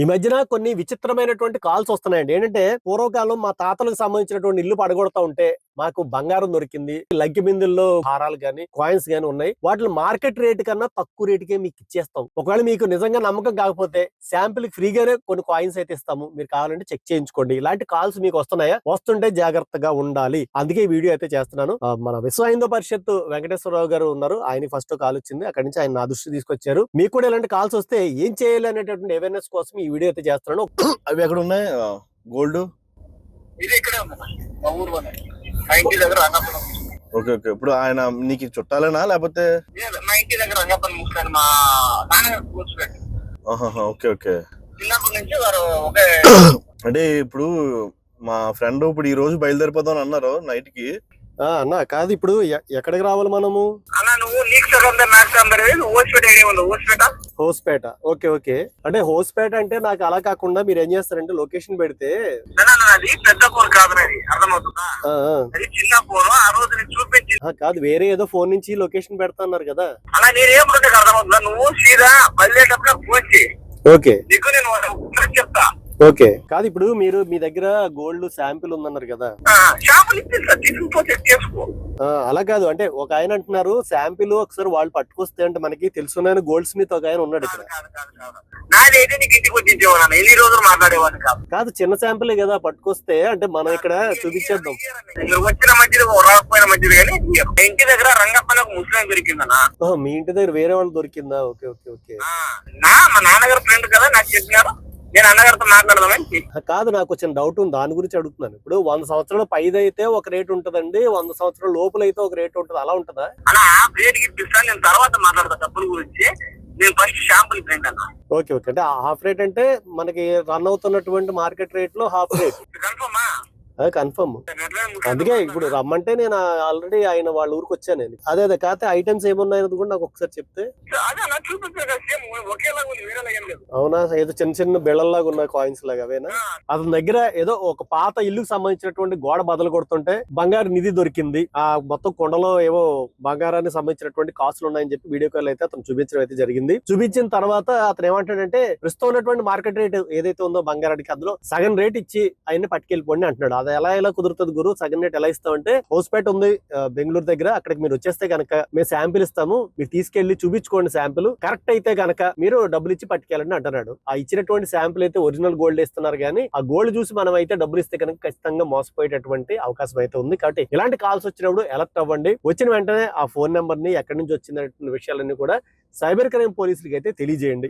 ఈ మధ్యన కొన్ని విచిత్రమైనటువంటి కాల్స్ వస్తున్నాయండి. ఏంటంటే పూర్వకాలం మా తాతలకు సంబంధించినటువంటి ఇల్లు పడగొడతా ఉంటే మాకు బంగారం దొరికింది. లగ్గి బిందుల్లో హారాలు గాని కాయిన్స్ గాని ఉన్నాయి. వాటిని మార్కెట్ రేట్ కన్నా తక్కువ రేటుకే మీకు ఇచ్చేస్తాం. ఒకవేళ మీకు నిజంగా నమ్మకం కాకపోతే శాంపిల్ ఫ్రీగానే కొన్ని కాయిన్స్ అయితే ఇస్తాము. మీరు కావాలంటే చెక్ చేయించుకోండి. ఇలాంటి కాల్స్ మీకు వస్తున్నాయా? వస్తుంటే జాగ్రత్తగా ఉండాలి. అందుకే ఈ వీడియో అయితే చేస్తున్నాను. మన విశ్వ హిందూ పరిషత్ వెంకటేశ్వరరావు గారు ఉన్నారు. ఆయన ఫస్ట్ కాల్ వచ్చింది. అక్కడి నుంచి ఆయన నా దృష్టి తీసుకొచ్చారు. మీకు కూడా ఇలాంటి కాల్స్ వస్తే ఏం చేయాలి అనేటటువంటి అవేర్నెస్ కోసం ఈ వీడియో అయితే చేస్తున్నాను. అవి ఎక్కడ ఉన్నాయి? గోల్డ్ ఇది ఇక్కడే ఇంటి దగ్గర ఓకే ఓకే. ఇప్పుడు ఆయన నీకు చుట్టాలేనా? లేకపోతే ఇంటి దగ్గర మా నాన్నగారు కూర్చోబెట్టి ఓకే ఓకే. చిన్నప్పటి నుంచి వారు ఒకే అంటే ఇప్పుడు మా ఫ్రెండ్ ఇప్పుడు ఈ రోజు బయలుదేరిపోదాం అని అన్నారు నైట్కి ఆ, అన్న కాదు ఇప్పుడు ఎ- ఎక్కడికి రావాలి మనము? అన్న నువ్వు నీకు సగం మ్యాథ్స్ అందరు నువ్వు ఓసిపేట ఏరియా ఉంది ఓసిపేట హోస్పేట. Okay okay. అంటే హోస్పేట అంటే నాకు అలా కాకుండా మీరు ఏం చేస్తారంటే లొకేషన్ పెడితే అది పెద్ద ఫోన్ కాదు అది అర్థమవుతుందా? అది చిన్న ఫోన్ ఆ రోజు చూపించి కాదు వేరే ఏదో ఫోన్ నుంచి లొకేషన్ పెడతా అన్నారు కదా. అలా అర్థమవుతుందా? నువ్వు సీదా బయలుదేరేటప్పుడు ఫోన్ చేయి. ఓకే. నీకు నేను చెప్తా. ఓకే. కాదు ఇప్పుడు మీరు మీ దగ్గర గోల్డ్ శాంపిల్ ఉందన్నారు కదా. అలా కాదు అంటే ఒక ఆయన అంటున్నారు శాంపిల్ ఒకసారి వాళ్ళు పట్టుకొస్తే అంటే మనకి తెలుసున్న గోల్డ్ స్మిత్ ఒక ఆయన ఉన్నాడు కాదు ఇక్కడ ఎన్ని రోజులు మాట్లాడేవాడిని కాదు. కాదు చిన్న శాంపిల్ కదా పట్టుకొస్తే అంటే మనం ఇక్కడ చూపించేద్దాం. వచ్చిన మంచిది రాకపోయిన మంచిది కానీ ఇంటి దగ్గర రంగప్పని ఒక ముస్లిం దొరికిందనా ఓహో, మీ ఇంటి దగ్గర వేరే వాళ్ళు దొరికిందా? Okay okay okay. ఆ, నా మా నాన్నగారు ఫ్రెండ్ కదా నాకు చెప్పినారు. నేను అన్నగారితో మాట్లాడదామని కాదు నాకు వచ్చిన డౌట్ ఉంది. దాని గురించి అడుగుతున్నాను. ఇప్పుడు వంద సంవత్సరాల పైది అయితే ఒక రేట్ ఉంటదండి. వంద సంవత్సరాల లోపల అయితే ఒక రేట్ ఉంటది. అలా ఉంటదా? అలా ఇప్పిస్తాను నేను తర్వాత మాట్లాడతా డబ్బుల గురించి. నేను ఫస్ట్ షాంపుల్ ఫ్రెండ్ అన్న. Okay okay. అంటే హాఫ్ రేట్ అంటే మనకి రన్ అవుతున్నటువంటి మార్కెట్ రేట్లో హాఫ్ రేట్ కన్ఫర్మా అందుకే ఇప్పుడు రమ్మంటే నేను ఆల్రెడీ ఆయన వాళ్ళ ఊరికి వచ్చాను నేను. అదే అదే కాకపోతే ఐటమ్స్ ఏమున్నాయన్నది కూడా నాకు ఒకసారి చెప్తే. అవునా? ఏదో చిన్న చిన్న బిళ్ళల్లాగా ఉన్నాయి కాయిన్స్ లాగా అవేనా? అతని దగ్గర ఏదో ఒక పాత ఇల్లుకు సంబంధించినటువంటి గోడ బదలు కొడుతుంటే బంగారు నిధి దొరికింది. ఆ మొత్తం కొండలో ఏవో బంగారానికి సంబంధించినటువంటి కాసులు ఉన్నాయని చెప్పి వీడియో కాల్ అయితే అతను చూపించడం అయితే జరిగింది. చూపించిన తర్వాత అతను ఏమంటాడంటే ప్రస్తుతం ఉన్నటువంటి మార్కెట్ రేట్ ఏదైతే ఉందో బంగారానికి అందులో సగం రేట్ ఇచ్చి ఆయన్ని పట్టుకెళ్ళిపోండి అంటున్నాడు. అది ఎలా ఎలా కుదురుతుంది గురు? సగం రేట్ ఎలా ఇస్తామంటే హౌస్పేట ఉంది బెంగళూరు దగ్గర. అక్కడికి మీరు వచ్చేస్తే కనుక మేము శాంపిల్ ఇస్తాము. మీరు తీసుకెళ్ళి చూపించుకోండి శాంపిల్. కరెక్ట్ అయితే కనుక మీరు డబ్బులు ఇచ్చి పట్టుకెళ్ళండి అంటున్నాడు. ఆ ఇచ్చినటువంటి శాంపిల్ అయితే ఒరిజినల్ గోల్డ్ ఇస్తున్నారు కానీ ఆ గోల్డ్ చూసి మనం అయితే డబ్బులు ఇస్తే కనుక ఖచ్చితంగా మోసపోయేటటువంటి అవకాశం అయితే ఉంది. కాబట్టి ఇలాంటి కాల్స్ వచ్చినప్పుడు అలర్ట్ అవ్వండి. వచ్చిన వెంటనే ఆ ఫోన్ నెంబర్ని ఎక్కడి నుంచి వచ్చిన విషయాలన్నీ కూడా సైబర్ క్రైమ్ పోలీసులకి అయితే తెలియజేయండి.